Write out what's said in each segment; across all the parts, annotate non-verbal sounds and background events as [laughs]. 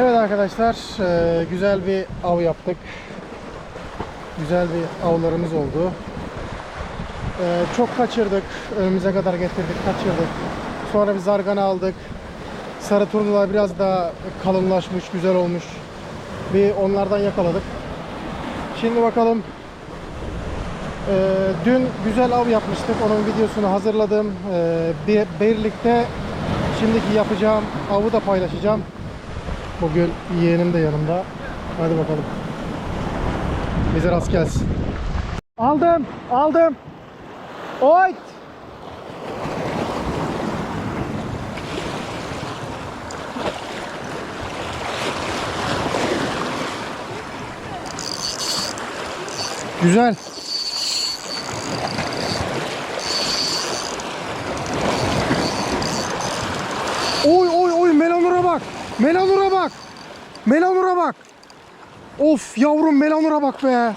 Evet arkadaşlar, e, güzel bir av yaptık. Güzel bir avlarımız oldu. E, çok kaçırdık, önümüze kadar getirdik, kaçırdık. Sonra bir zargana aldık. Sarı turnular biraz daha kalınlaşmış, güzel olmuş. Bir onlardan yakaladık. Şimdi bakalım. e, dün güzel av yapmıştık. Onun videosunu hazırladım. Bir, birlikte şimdiki yapacağım avı da paylaşacağım. Bugün yeğenim de yanımda. Hadi bakalım. Bize rast gelsin. Aldım, aldım. Oy! Güzel. Oy oy oy Melanur'a bak. Melanur'a bak. Melanur'a bak. Of yavrum Melanur'a bak be.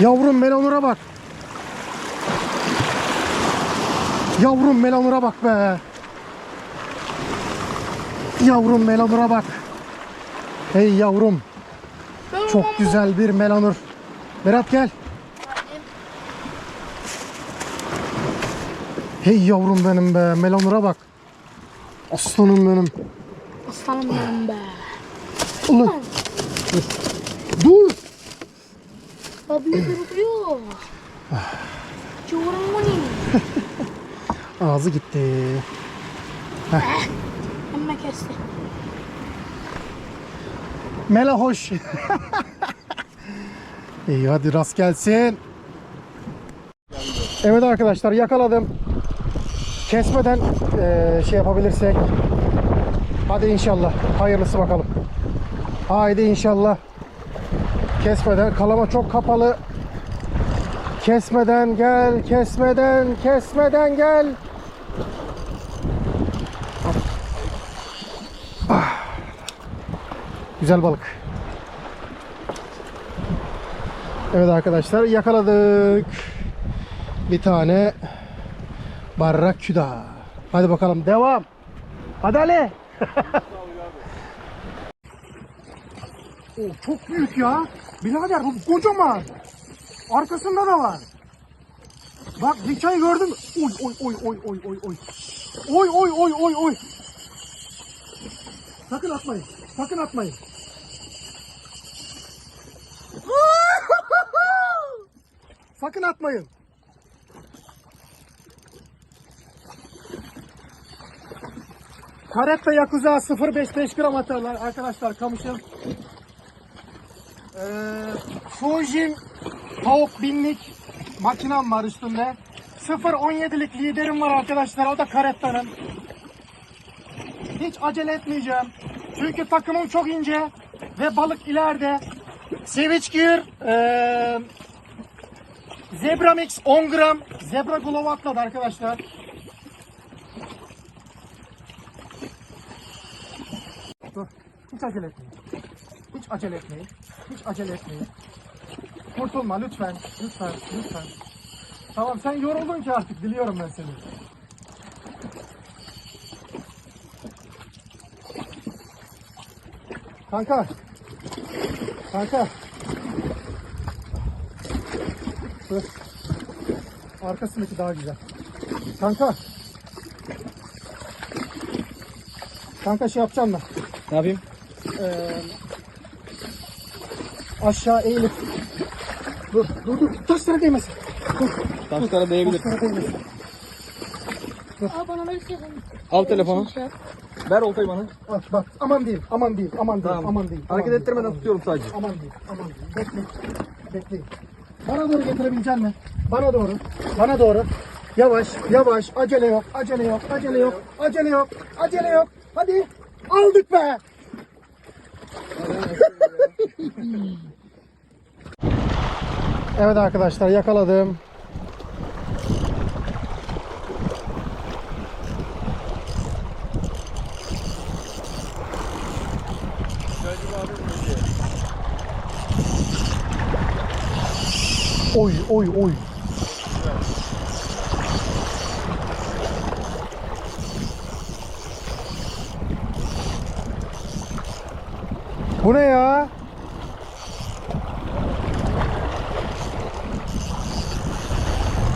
Yavrum Melanur'a bak. Yavrum Melanur'a bak be. Yavrum Melanur'a bak. Hey yavrum. Çok güzel bir Melanur. Berat gel. Hey yavrum benim be. Melanur'a bak. Aslanım benim. Aslanım benim be. Ulan. Dur. Dur. Abi duruyor. Nih? [laughs] Ağzı gitti. Emme kesti. Mela hoş. [laughs] İyi hadi rast gelsin. Evet arkadaşlar yakaladım. Kesmeden eee, şey yapabilirsek. Hadi inşallah. Hayırlısı bakalım. Haydi inşallah. Kesmeden. Kalama çok kapalı. Kesmeden gel. Kesmeden. Kesmeden gel. Güzel balık. Evet arkadaşlar yakaladık. Bir tane barracuda. Hadi bakalım devam. Hadi Ali. o çok büyük ya. Birader bu kocaman. Arkasında da var. Bak zikayı gördün mü? Oy oy oy oy oy oy. Oy oy oy oy oy. Sakın atmayın. Sakın atmayın. [laughs] Sakın atmayın. Karetta Yakuza 055 gram atarlar arkadaşlar kamışım. Ee, Fujin Hawk binlik makinem var üstünde. 0.17'lik liderim var arkadaşlar. O da Karetta'nın. Hiç acele etmeyeceğim. Çünkü takımım çok ince ve balık ileride. Switch Gear ee, Zebra Mix 10 gram Zebra Glove atladı arkadaşlar. Dur. Hiç acele etmeyin. Hiç acele etmeyin. Hiç acele etmeyin. Kurtulma lütfen. Lütfen. Lütfen. Tamam sen yoruldun ki artık biliyorum ben seni. Kanka. Kanka. Dur. Arkasındaki daha güzel. Kanka. Kanka şey yapacağım mı? Ne yapayım? Ee, aşağı eğilip dur dur dur taşlara değmesin. Dur Taşlara değebilir. taşlara değmesin. Abi bana verirsen. Al telefonu. Şey. Ver oltayı bana. Bak bak aman değil aman değil aman değil Tamam. aman değil. aman Hareket değil, ettirmeden aman tutuyorum sadece. değil, Aman değil aman değil. Bekleyin. Bekleyin. Bana doğru getirebilecek misin? Bana doğru. Bana doğru. Yavaş yavaş acele yok acele yok acele yok acele yok acele yok. Hadi aldık be. Evet arkadaşlar yakaladım. Oy oy oy. Bu ne ya?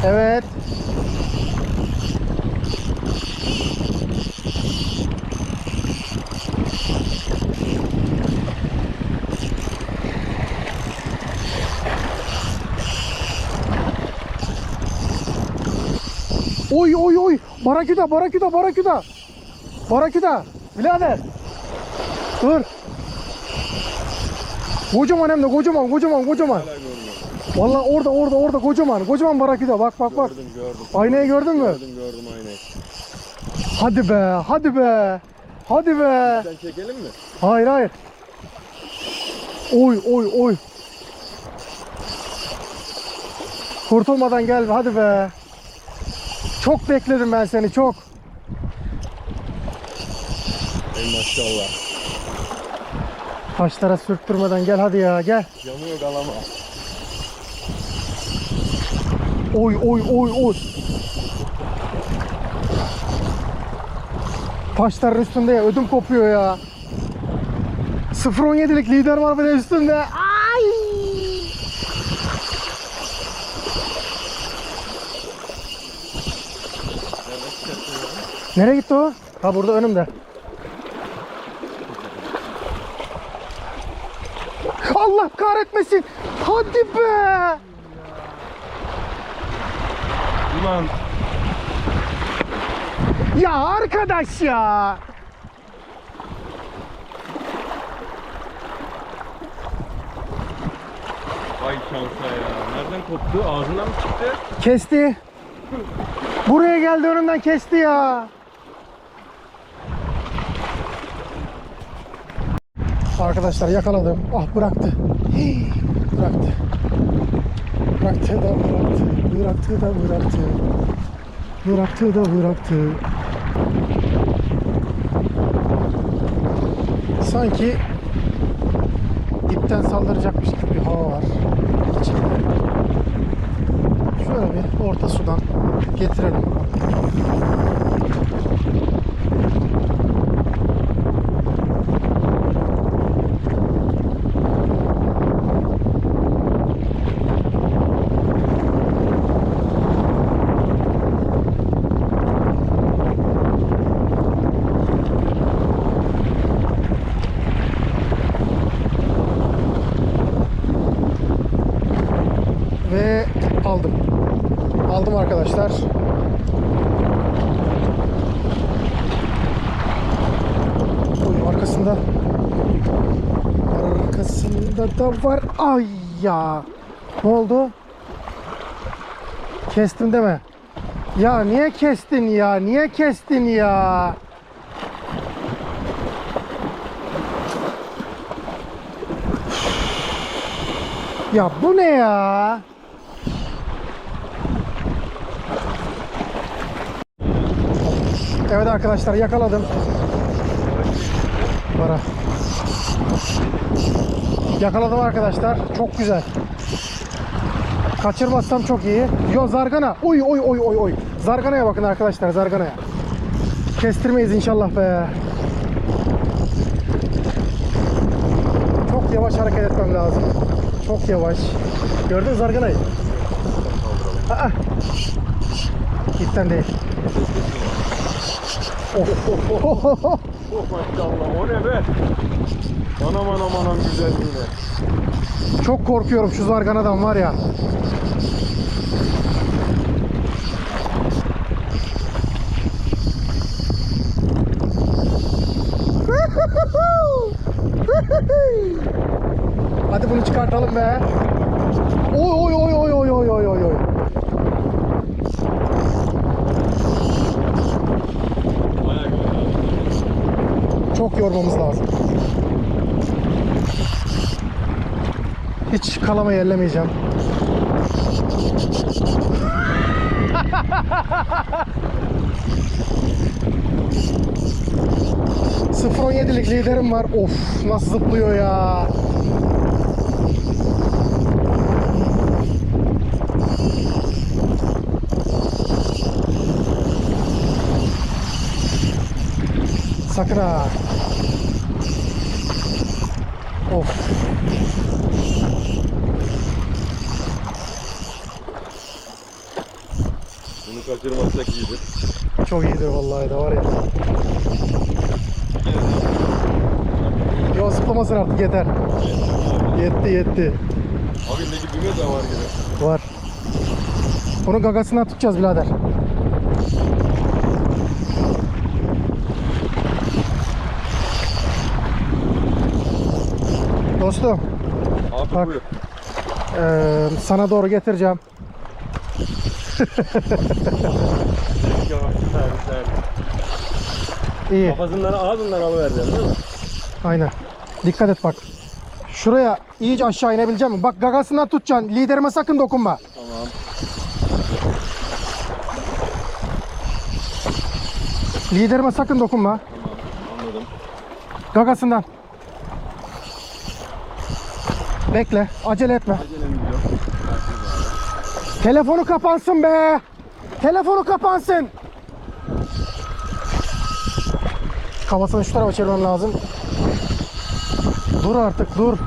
Evet. Oy oy oy. Baraküda, baraküda, baraküda. Baraküda. Birader. Dur. Kocaman hem de kocaman, kocaman, kocaman. Vallahi orada, orada, orada kocaman. Kocaman baraküda. Bak bak bak. Gördüm gördüm. Aynayı gördün mü? Gördüm gördüm aynayı. Hadi be, hadi be. Hadi be. Sen çekelim mi? Hayır hayır. Oy oy oy. Kurtulmadan gel hadi be. Çok bekledim ben seni çok. Ey maşallah. Taşlara sürttürmeden gel hadi ya gel. Canı yok alama. Oy oy oy oy. Taşların üstünde ya ödüm kopuyor ya. 0-17'lik lider var bir de üstünde. Ay! Nereye gitti o? Ha burada önümde. Allah kahretmesin. Hadi be. Ulan Ya arkadaş ya. ay şansa ya. Nereden koptu? Ağzından mı çıktı? Kesti. Buraya geldi önümden kesti ya. Arkadaşlar yakaladım. Ah bıraktı. Bıraktı. Bıraktı da bıraktı. Bıraktı da bıraktı. Bıraktı da bıraktı. Sanki ipten saldıracakmış gibi bir hava var. İçinde. Şöyle bir orta sudan getirelim. Ve aldım. Aldım arkadaşlar. Oy arkasında da var. Ay ya. Ne oldu? Kestin deme. Ya niye kestin ya? Niye kestin ya? Ya bu ne ya? Evet arkadaşlar yakaladım. Para. Yakaladım arkadaşlar. Çok güzel. Kaçırmazsam çok iyi. Yo zargana. Oy oy oy oy oy. Zarganaya bakın arkadaşlar zarganaya. Kestirmeyiz inşallah be. Çok yavaş hareket etmem lazım. Çok yavaş. Gördün zarganayı? Aa. İpten değil. Oh, oh, oh. Oh maşallah o ne be? Anam anam anam güzelliğine. Çok korkuyorum şu zarganadan var ya. Hadi bunu çıkartalım be. Oy oy oy oy oy oy oy oy oy. Bayağı güzel. Çok yormamız lazım. Hiç kalamayı ellemeyeceğim. [laughs] Sıfır on yedilik liderim var. Of nasıl zıplıyor ya. Sakın ha. Of. Bunu kaçırmazsak iyidir. Çok iyidir vallahi de var ya. Yo zıplamasın artık yeter. Yetti yetti. Abi ne gibi de var gibi. Var. Onun gagasından tutacağız birader. Dostum, Abi Bak. buyur. eee, sana doğru getireceğim. [laughs] İyi, Kafasından ağzından alıvereceğim değil mi? aynen. Dikkat et bak. Şuraya iyice aşağı inebilecek misin? Bak gagasından tutacaksın. Liderime sakın dokunma. Tamam. Liderime sakın dokunma. Tamam. Anladım. Gagasından. Bekle. Acele etme. Telefonu kapansın be. Telefonu kapansın. Kafasını şu tarafa çevirmem lazım. Dur artık dur.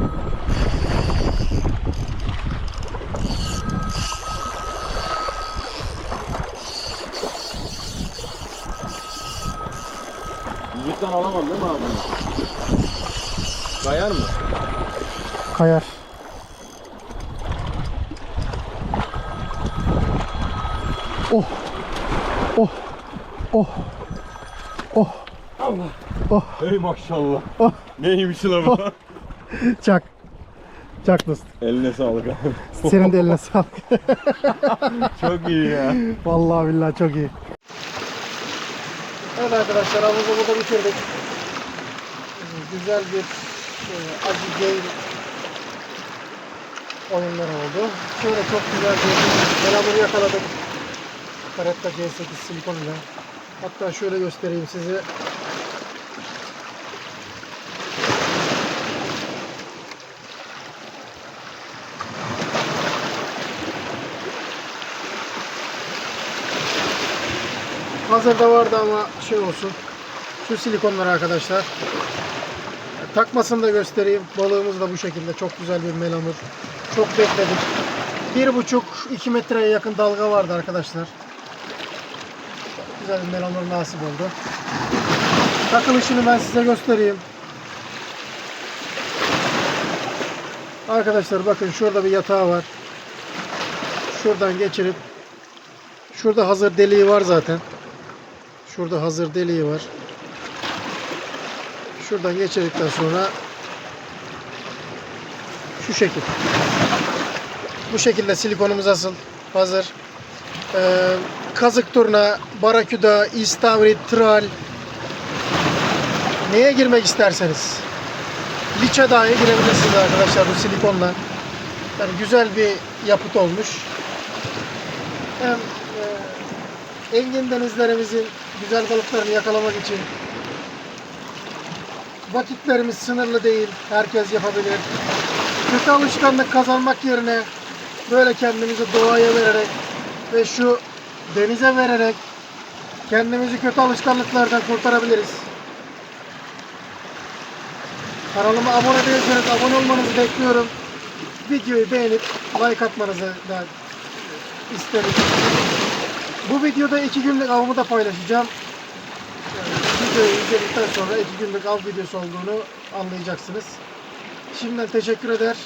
Vücuttan alamam değil mi abi? Kayar mı? Kayar. Oh. Oh. Oh. Oh. Allah. Oh. Hey maşallah. Oh. Neymiş la bu? Çak. Çak dost. Eline sağlık abi. Senin de eline [laughs] sağlık. Çok iyi ya. Vallahi billahi çok iyi. Evet arkadaşlar havuzu burada bitirdik. Ee, Güzel bir e, acı game oyunlar oldu. Şöyle çok güzel bir melamur yakaladık. Caretta C8 silikon ile. Hatta şöyle göstereyim size. Hazırda vardı ama şey olsun. Şu silikonlar arkadaşlar. Takmasını da göstereyim. Balığımız da bu şekilde. Çok güzel bir melamur. Çok bekledik. Bir buçuk iki metreye yakın dalga vardı arkadaşlar. Güzel bir melamur nasip oldu. Takılışını ben size göstereyim. Arkadaşlar bakın şurada bir yatağı var. Şuradan geçirip şurada hazır deliği var zaten. Şurada hazır deliği var. Şuradan geçirdikten sonra şu şekil. Bu şekilde silikonumuz asıl hazır. Ee, kazık turna, baraküda, istavrit, tral neye girmek isterseniz liçe dahi girebilirsiniz arkadaşlar bu silikonla. Yani güzel bir yapıt olmuş. Hem e, engin denizlerimizin güzel balıklarını yakalamak için vakitlerimiz sınırlı değil. Herkes yapabilir. Kötü alışkanlık kazanmak yerine böyle kendimizi doğaya vererek ve şu denize vererek kendimizi kötü alışkanlıklardan kurtarabiliriz. Kanalıma abone değilseniz abone olmanızı bekliyorum. Videoyu beğenip like atmanızı da isterim. Bu videoda iki günlük avımı da paylaşacağım. Yani videoyu izledikten sonra iki günlük av videosu olduğunu anlayacaksınız. Şimdiden teşekkür eder.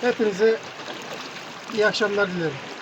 Hepinize iyi akşamlar dilerim.